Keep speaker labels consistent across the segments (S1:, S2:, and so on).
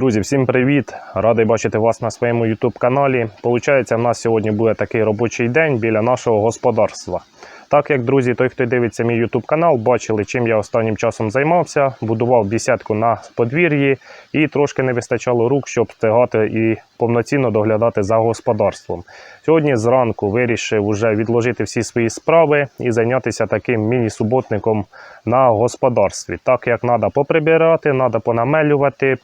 S1: Друзі, всім привіт! Радий бачити вас на своєму YouTube каналі. Получається, в нас сьогодні буде такий робочий день біля нашого господарства. Так як, друзі, той, хто дивиться мій YouTube канал, бачили, чим я останнім часом займався, будував бісідку на подвір'ї і трошки не вистачало рук, щоб встигати і повноцінно доглядати за господарством. Сьогодні зранку вирішив уже відложити всі свої справи і зайнятися таким міні-суботником на господарстві. Так як треба поприбирати, треба понамелювати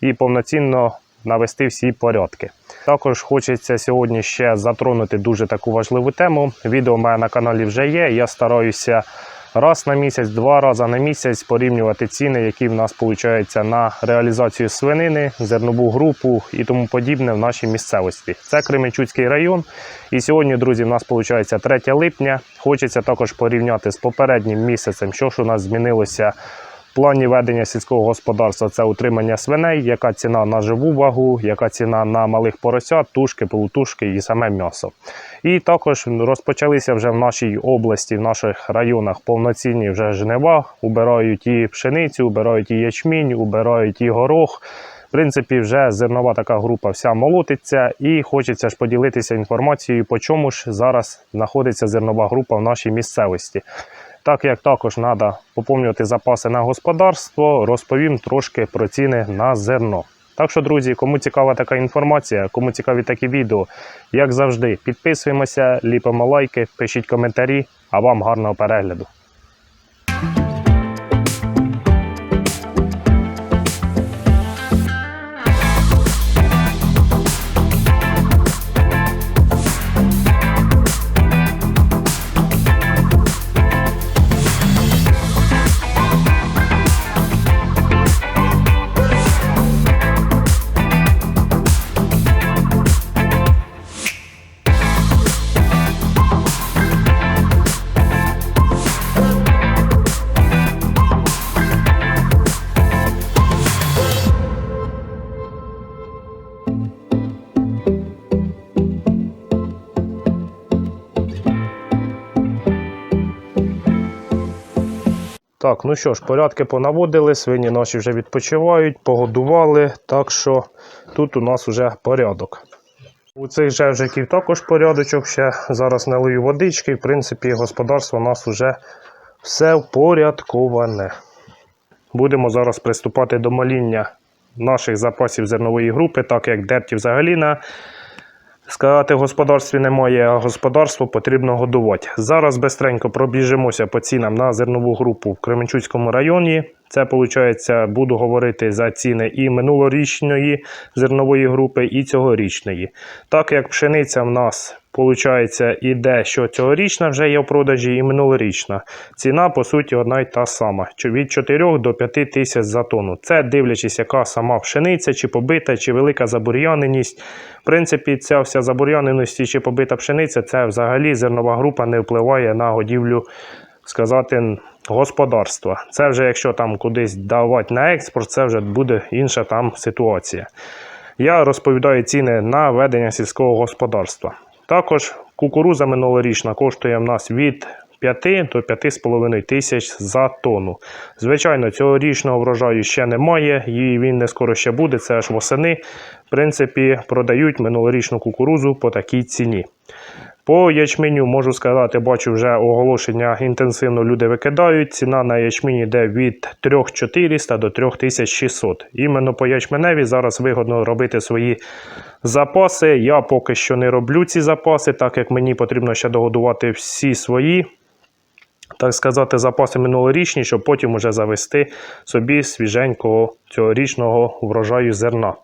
S1: і повноцінно навести всі порядки. Також хочеться сьогодні ще затронути дуже таку важливу тему. Відео в мене на каналі вже є. Я стараюся раз на місяць, два рази на місяць порівнювати ціни, які в нас виходить на реалізацію свинини, зернову групу і тому подібне в нашій місцевості. Це Кременчуцький район. І сьогодні, друзі, в нас виходить 3 липня. Хочеться також порівняти з попереднім місяцем, що ж у нас змінилося. Плані ведення сільського господарства це утримання свиней, яка ціна на живу вагу, яка ціна на малих поросят, тушки, полутушки і саме м'ясо. І також розпочалися вже в нашій області, в наших районах повноцінні вже жнива, убирають і пшеницю, убирають і ячмінь, убирають і горох. В принципі, вже зернова така група вся молотиться, і хочеться ж поділитися інформацією, по чому ж зараз знаходиться зернова група в нашій місцевості. Так як також треба поповнювати запаси на господарство, розповім трошки про ціни на зерно. Так що, друзі, кому цікава така інформація, кому цікаві такі відео, як завжди, підписуємося, ліпимо лайки, пишіть коментарі, а вам гарного перегляду. Так, ну що ж, порядки понаводили, свині наші вже відпочивають, погодували, так що тут у нас вже порядок. У цих жевжиків також порядочок, ще зараз налию водички. В принципі, господарство у нас вже все впорядковане. Будемо зараз приступати до моління наших запасів зернової групи, так як дертів взагалі на Сказати, в господарстві немає, а господарство потрібно годувати. Зараз бистренько пробіжимося по цінам на зернову групу в Кременчуцькому районі. Це, виходить, буду говорити за ціни і минулорічної зернової групи, і цьогорічної. Так як пшениця в нас, виходить, іде, що цьогорічна вже є в продажі, і минулорічна. Ціна, по суті, одна й та сама. Від 4 до 5 тисяч за тонну. Це дивлячись, яка сама пшениця, чи побита, чи велика забур'яненість. В принципі, ця вся забур'яненість чи побита пшениця, це взагалі зернова група не впливає на годівлю, сказати, господарства. Це вже якщо там кудись давати на експорт, це вже буде інша там ситуація. Я розповідаю ціни на ведення сільського господарства. Також кукуруза минулорічна коштує в нас від 5 до 5,5 тисяч за тонну. Звичайно, цьогорічного врожаю ще немає, і він не скоро ще буде, це аж восени. В принципі, продають минулорічну кукурузу по такій ціні. По ячменю можу сказати, бачу вже оголошення інтенсивно люди викидають. Ціна на ячмінь йде від 3400 до 3600. Іменно по ячменеві зараз вигодно робити свої запаси. Я поки що не роблю ці запаси, так як мені потрібно ще догодувати всі свої. Так сказати, запаси минулорічні, щоб потім уже завести собі свіженького цьогорічного врожаю зерна.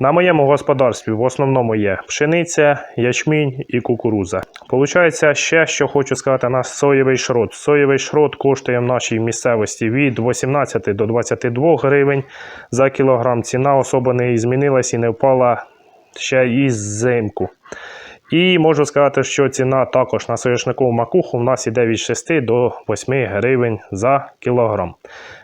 S1: На моєму господарстві в основному є пшениця, ячмінь і кукуруза. Получається, ще що хочу сказати, на соєвий шрот. Соєвий шрот коштує в нашій місцевості від 18 до 22 гривень за кілограм. Ціна особо не змінилась і не впала ще із зимку. І можу сказати, що ціна також на соняшникову макуху в нас іде від 6 до 8 гривень за кілограм.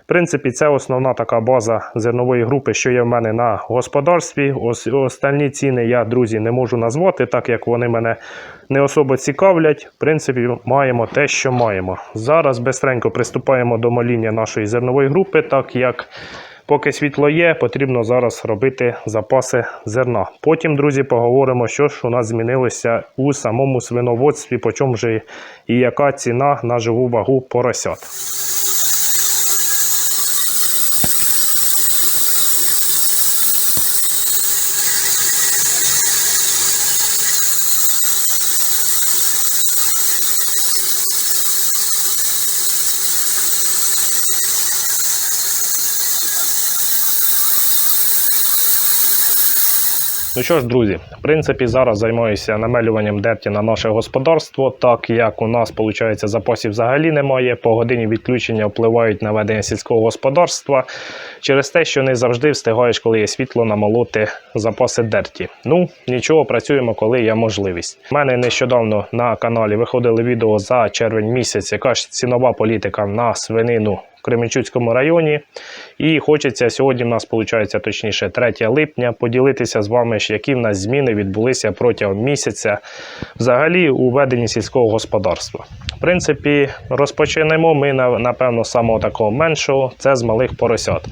S1: В принципі, це основна така база зернової групи, що є в мене на господарстві. Ос- Остальні ціни я, друзі, не можу назвати, так як вони мене не особо цікавлять. В принципі, маємо те, що маємо. Зараз бистренько приступаємо до моління нашої зернової групи, так як Поки світло є, потрібно зараз робити запаси зерна. Потім, друзі, поговоримо, що ж у нас змінилося у самому свиноводстві, по чому же і яка ціна на живу вагу поросят. Ну що ж, друзі, в принципі, зараз займаюся намелюванням дерті на наше господарство, так як у нас, виходить, запасів взагалі немає. По годині відключення впливають на ведення сільського господарства через те, що не завжди встигаєш, коли є світло, намолоти запаси дерті. Ну, нічого, працюємо, коли є можливість. У мене нещодавно на каналі виходили відео за червень місяць, яка ж цінова політика на свинину Кременчуцькому районі. І хочеться сьогодні, в нас виходить, точніше, 3 липня, поділитися з вами, які в нас зміни відбулися протягом місяця взагалі у веденні сільського господарства. В принципі, розпочнемо ми напевно з самого такого меншого це з малих поросят.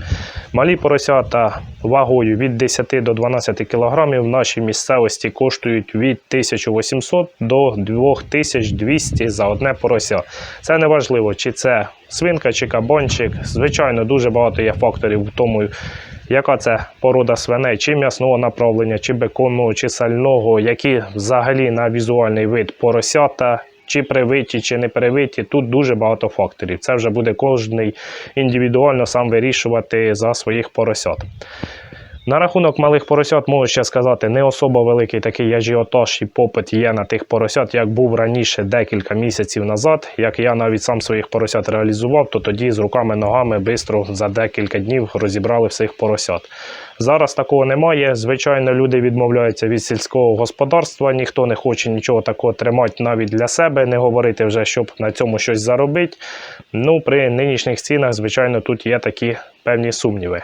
S1: Малі поросята вагою від 10 до 12 кг в нашій місцевості коштують від 1800 до 2200 за одне порося. Це не важливо, чи це свинка, чи кабанчик. Звичайно, дуже багато є факторів в тому, яка це порода свиней, чи м'ясного направлення, чи беконного, чи сального, які взагалі на візуальний вид поросята. Чи привиті, чи не привиті, тут дуже багато факторів. Це вже буде кожний індивідуально сам вирішувати за своїх поросят. На рахунок малих поросят можу ще сказати, не особо великий такий ажіотаж і попит є на тих поросят, як був раніше декілька місяців назад. Як я навіть сам своїх поросят реалізував, то тоді з руками-ногами швидко за декілька днів розібрали всіх поросят. Зараз такого немає. Звичайно, люди відмовляються від сільського господарства. Ніхто не хоче нічого такого тримати навіть для себе, не говорити вже, щоб на цьому щось заробити. Ну, при нинішніх цінах, звичайно, тут є такі певні сумніви.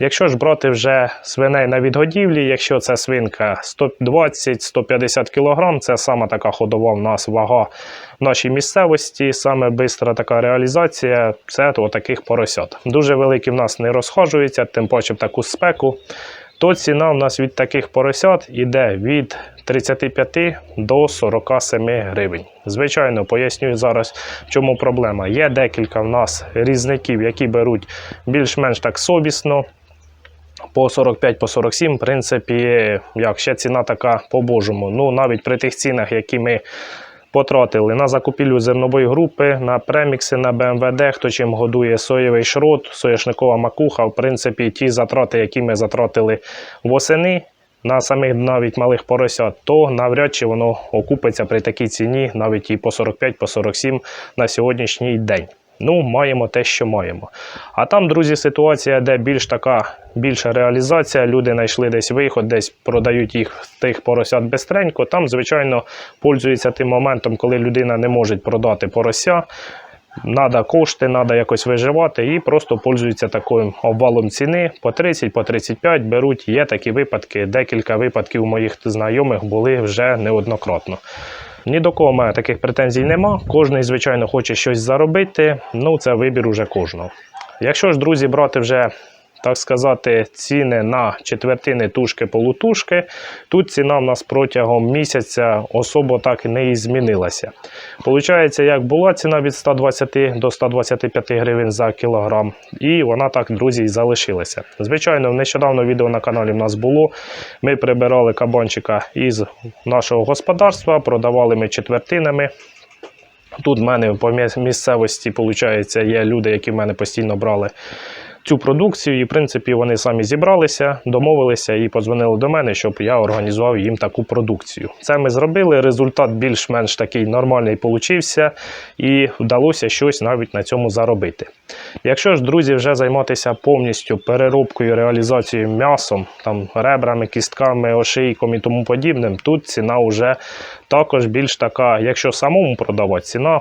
S1: Якщо ж брати вже свиней на відгодівлі, якщо це свинка 120-150 кг, це саме така ходова в нас вага в нашій місцевості, саме бистра така реалізація це от таких поросят. Дуже великі в нас не розхожуються, тим паче таку спеку. То ціна в нас від таких поросят іде від 35 до 47 гривень. Звичайно, поясню зараз, в чому проблема. Є декілька в нас різників, які беруть більш-менш так совісно. По 45, по 47, в принципі, як ще ціна така по-божому. Ну, навіть при тих цінах, які ми потратили на закупівлю зернової групи, на премікси, на БМВД, хто чим годує соєвий шрот, соєшникова макуха. В принципі, ті затрати, які ми затратили восени на самих навіть малих поросят, то навряд чи воно окупиться при такій ціні, навіть і по 45, по 47 на сьогоднішній день. Ну, маємо те, що маємо. А там, друзі, ситуація, де більш така більша реалізація, люди знайшли десь виход, десь продають їх тих поросят бистренько. Там, звичайно, пользуються тим моментом, коли людина не може продати порося. Надо кошти, треба якось виживати і просто пользуються таким обвалом ціни по 30, по 35 беруть. Є такі випадки. Декілька випадків моїх знайомих були вже неоднократно. Ні до кого мене таких претензій нема. Кожний, звичайно, хоче щось заробити. Ну, це вибір уже кожного. Якщо ж, друзі, брати вже, так сказати, ціни на четвертини тушки полутушки, тут ціна в нас протягом місяця особо так і не змінилася. Получається, як була ціна від 120 до 125 гривень за кілограм, і вона так, друзі, і залишилася. Звичайно, нещодавно відео на каналі в нас було. Ми прибирали кабанчика із нашого господарства, продавали ми четвертинами. Тут в мене по місцевості, виходить, є люди, які в мене постійно брали цю продукцію. І, в принципі, вони самі зібралися, домовилися і подзвонили до мене, щоб я організував їм таку продукцію. Це ми зробили. Результат більш-менш такий нормальний получився, і вдалося щось навіть на цьому заробити. Якщо ж, друзі, вже займатися повністю переробкою, реалізацією м'ясом, там ребрами, кістками, ошийком і тому подібним, тут ціна вже також більш така, якщо самому продавати, ціна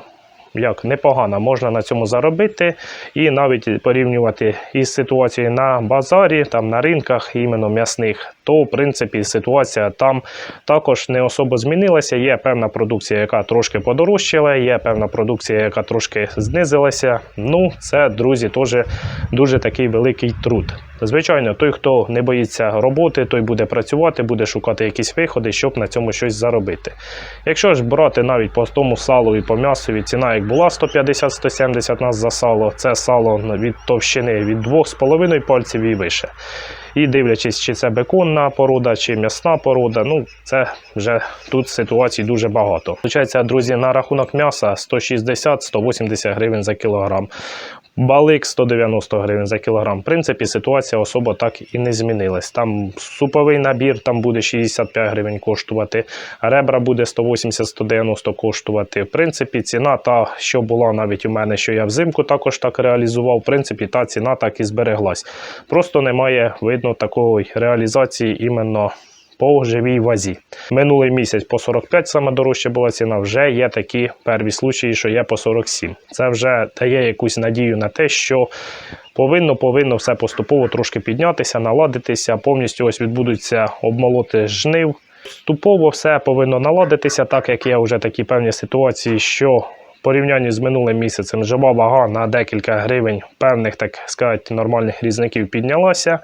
S1: як непогано, можна на цьому заробити і навіть порівнювати із ситуацією на базарі, там на ринках іменно м'ясних, то в принципі ситуація там також не особо змінилася. Є певна продукція, яка трошки подорожчала, є певна продукція, яка трошки знизилася. Ну, це, друзі, теж дуже такий великий труд. Звичайно, той, хто не боїться роботи, той буде працювати, буде шукати якісь виходи, щоб на цьому щось заробити. Якщо ж брати навіть по тому салу і по м'ясові, ціна як була 150-170 нас за сало, це сало від товщини від 2,5 пальців і вище. І дивлячись, чи це беконна порода, чи м'ясна порода, ну це вже тут ситуацій дуже багато. Получається, друзі, на рахунок м'яса 160-180 гривень за кілограм. Балик 190 гривень за кілограм. В принципі, ситуація особо так і не змінилась. Там суповий набір там буде 65 гривень коштувати, ребра буде 180-190 коштувати. В принципі, ціна та, що була навіть у мене, що я взимку також так реалізував. В принципі, та ціна так і збереглась. Просто немає видно такої реалізації іменно по живій вазі. Минулий місяць по 45 саме дорожча була ціна. Вже є такі перві случаї, що є по 47. Це вже дає якусь надію на те, що повинно повинно все поступово трошки піднятися, наладитися. Повністю ось відбудуться обмолоти жнив. Поступово все повинно наладитися, так як є вже такі певні ситуації, що в порівнянні з минулим місяцем жива вага на декілька гривень певних, так сказати, нормальних різників піднялася.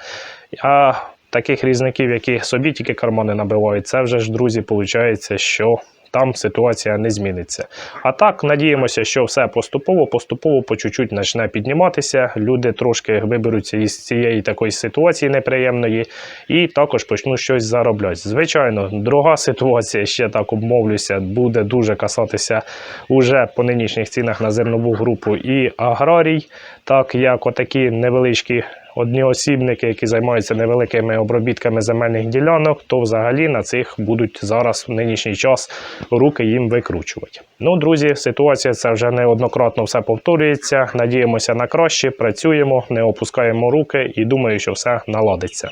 S1: А таких різників, які собі тільки кармани набивають, це вже ж, друзі, виходить, що там ситуація не зміниться. А так, надіємося, що все поступово, поступово по чуть-чуть почне підніматися. Люди трошки виберуться із цієї такої ситуації неприємної і також почнуть щось заробляти. Звичайно, друга ситуація, ще так обмовлюся, буде дуже касатися уже по нинішніх цінах на зернову групу і аграрій, так як отакі невеличкі одніосібники, які займаються невеликими обробітками земельних ділянок, то взагалі на цих будуть зараз в нинішній час руки їм викручувати. Ну, друзі, ситуація це вже неоднократно все повторюється. Надіємося на краще, працюємо, не опускаємо руки і думаю, що все наладиться.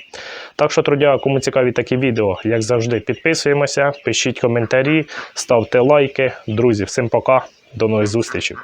S1: Так що, трудя, кому цікаві такі відео, як завжди, підписуємося, пишіть коментарі, ставте лайки. Друзі, всім пока, до нових зустрічей.